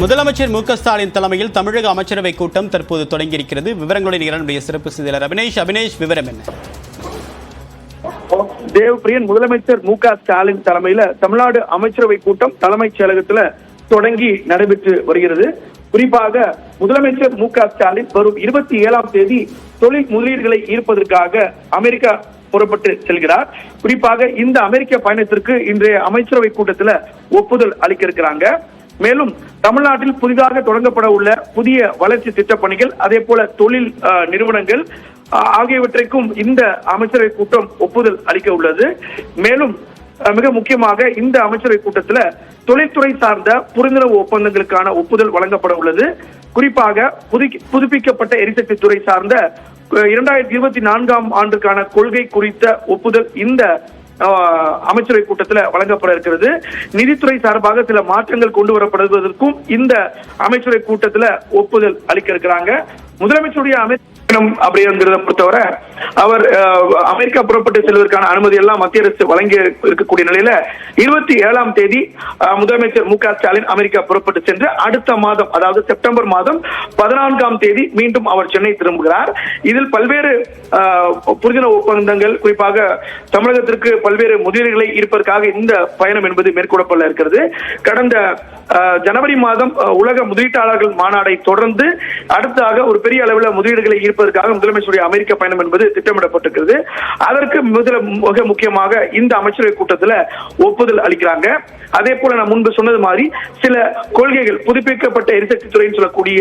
முதலமைச்சர் மு ஸ்டாலின் தலைமையில் தமிழக அமைச்சரவை கூட்டம் தற்போது தொடங்கியிருக்கிறது. விவரங்களுடன் இரண்டுடைய சிறப்பு செய்தியாளர் அபினேஷ். அபினேஷ் விவரம் என்ன? தேவபிரியன் முதலமைச்சர் மு ஸ்டாலின் தலைமையில தமிழ்நாடு அமைச்சரவை கூட்டம் தலைமைச் செயலகத்துல தொடங்கி நடைபெற்று வருகிறது. குறிப்பாக முதலமைச்சர் மு ஸ்டாலின் வரும் இருபத்தி ஏழாம் தேதி தொழில் முதலீடுகளை ஈர்ப்பதற்காக அமெரிக்கா புறப்பட்டு செல்கிறார். குறிப்பாக இந்த அமெரிக்க பயணத்திற்கு இன்றைய அமைச்சரவை கூட்டத்துல ஒப்புதல் அளிக்க இருக்கிறாங்க. மேலும் தமிழ்நாட்டில் புதிதாக தொடங்கப்பட உள்ள புதிய வளர்ச்சி திட்டப்பணிகள் அதே போல தொழில் அஹ், நிறுவனங்கள் ஆகியவற்றைக்கும் இந்த அமைச்சரவை கூட்டம் ஒப்புதல் அளிக்க உள்ளது. மேலும் மிக முக்கியமாக இந்த அமைச்சரவை கூட்டத்துல தொழில்துறை சார்ந்த புரிந்துணர்வு ஒப்பந்தங்களுக்கான ஒப்புதல் வழங்கப்பட உள்ளது. குறிப்பாக புதுப்பிக்கப்பட்ட எரிசக்தி துறை சார்ந்த இரண்டாயிரத்தி இருபத்தி நான்காம் ஆண்டுக்கான கொள்கை குறித்த ஒப்புதல் இந்த அமைச்சரவை கூட்டத்தில் வழங்கப்பட இருக்கிறது. நிதித்துறை சார்பாக சில மாற்றங்கள் கொண்டு வரப்படுவதற்கும் இந்த அமைச்சரவை கூட்டத்தில் ஒப்புதல் அளிக்க இருக்கிறாங்க. முதலமைச்சருடைய அமைச்சரம் அப்படிங்கிறத பொறுத்தவரை அவர் அமெரிக்கா புறப்பட்டு செல்வதற்கான அனுமதி எல்லாம் மத்திய அரசு வழங்கி இருக்கக்கூடிய நிலையில இருபத்தி ஏழாம் தேதி முதலமைச்சர் மு க ஸ்டாலின் அமெரிக்கா புறப்பட்டு சென்று அடுத்த மாதம் அதாவது செப்டம்பர் மாதம் பதினான்காம் தேதி மீண்டும் அவர் சென்னை திரும்புகிறார். இதில் பல்வேறு ஆஹ், ஒப்பந்தங்கள் குறிப்பாக தமிழகத்திற்கு பல்வேறு முதலீடுகளை ஈர்ப்பதற்காக இந்த பயணம் என்பது மேற்கொள்ளப்பட இருக்கிறது. கடந்த ஜனவரி மாதம் உலக முதலீட்டாளர்கள் மாநாடை தொடர்ந்து அடுத்ததாக ஒரு பெரிய அளவில் முதலீடுகளை ஈர்ப்ப ஈர்ப்பதற்காக முதலமைச்சருடைய அமெரிக்க பயணம் என்பது திட்டமிடப்பட்டிருக்கிறது. அதற்கு முதல மிக முக்கியமாக இந்த அமைச்சரவை கூட்டத்தில் ஒப்புதல் அளிக்கிறாங்க. அதே போல நான் முன்பு சொன்னது மாதிரி சில கொள்கைகள் புதுப்பிக்கப்பட்ட எரிசக்தி துறைன்னு சொல்லக்கூடிய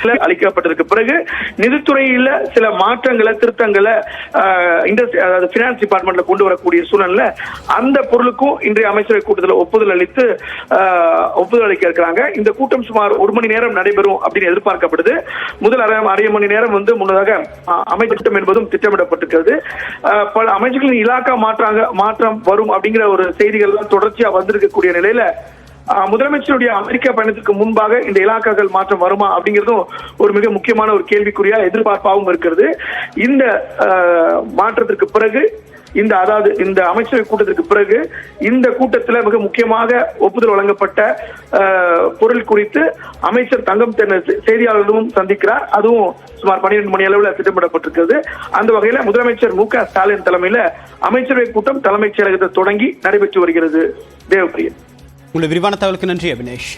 சில அளிக்கப்பட்டதற்கு பிறகு நிதித்துறையில சில மாற்றங்களை திருத்தங்களை இண்டஸ்ட்ரி அதாவது பினான்ஸ் டிபார்ட்மெண்ட்ல கொண்டு வரக்கூடிய சூழல்ல அந்த பொருளுக்கும் இன்றைய அமைச்சரவை கூட்டத்தில் ஒப்புதல் அளித்து ஒப்புதல் அளிக்க இருக்கிறாங்க. இந்த கூட்டம் சுமார் ஒரு மணி நேரம் நடைபெறும் அப்படின்னு எதிர்பார்க்கப்படுது. முதல் அரை அரை மணி நேரம் வந்து முன்னதாக ஆஹ், திட்டம் என்பதும் திட்டமிடப்பட்டிருக்கிறது. பல அமைச்சர்களின் இலாக்கா மாற்றாங்க மாற்றம் வரும் அப்படிங்கிற ஒரு செய்திகள் தொடர்ச்சியா வந்திருக்கக்கூடிய நிலையில முதலமைச்சருடைய அமெரிக்கா பயணத்துக்கு முன்பாக இந்த இலாக்காக்கள் மாற்றம் வருமா அப்படிங்கிறதும் ஒரு மிக முக்கியமான ஒரு கேள்விக்குறியா எதிர்பார்ப்பாகவும் இருக்கிறது. இந்த மாற்றத்திற்கு பிறகு இந்த அதாவது இந்த அமைச்சரவை கூட்டத்திற்கு பிறகு இந்த கூட்டத்தில் மிக முக்கியமாக ஒப்புதல் வழங்கப்பட்ட பொருள் குறித்து அமைச்சர் தங்கம் தென்ன செய்தியாளர்களும் சந்திக்கிறார். அதுவும் சுமார் பன்னிரண்டு மணி அளவில் திட்டமிடப்பட்டிருக்கிறது. அந்த வகையில முதலமைச்சர் மு க ஸ்டாலின் தலைமையில அமைச்சரவை கூட்டம் தலைமைச் செயலகத்தை தொடங்கி நடைபெற்று வருகிறது. தேவப்பிரியன். உங்கள் விரிவான தகவலுக்கு நன்றி அபினேஷ்.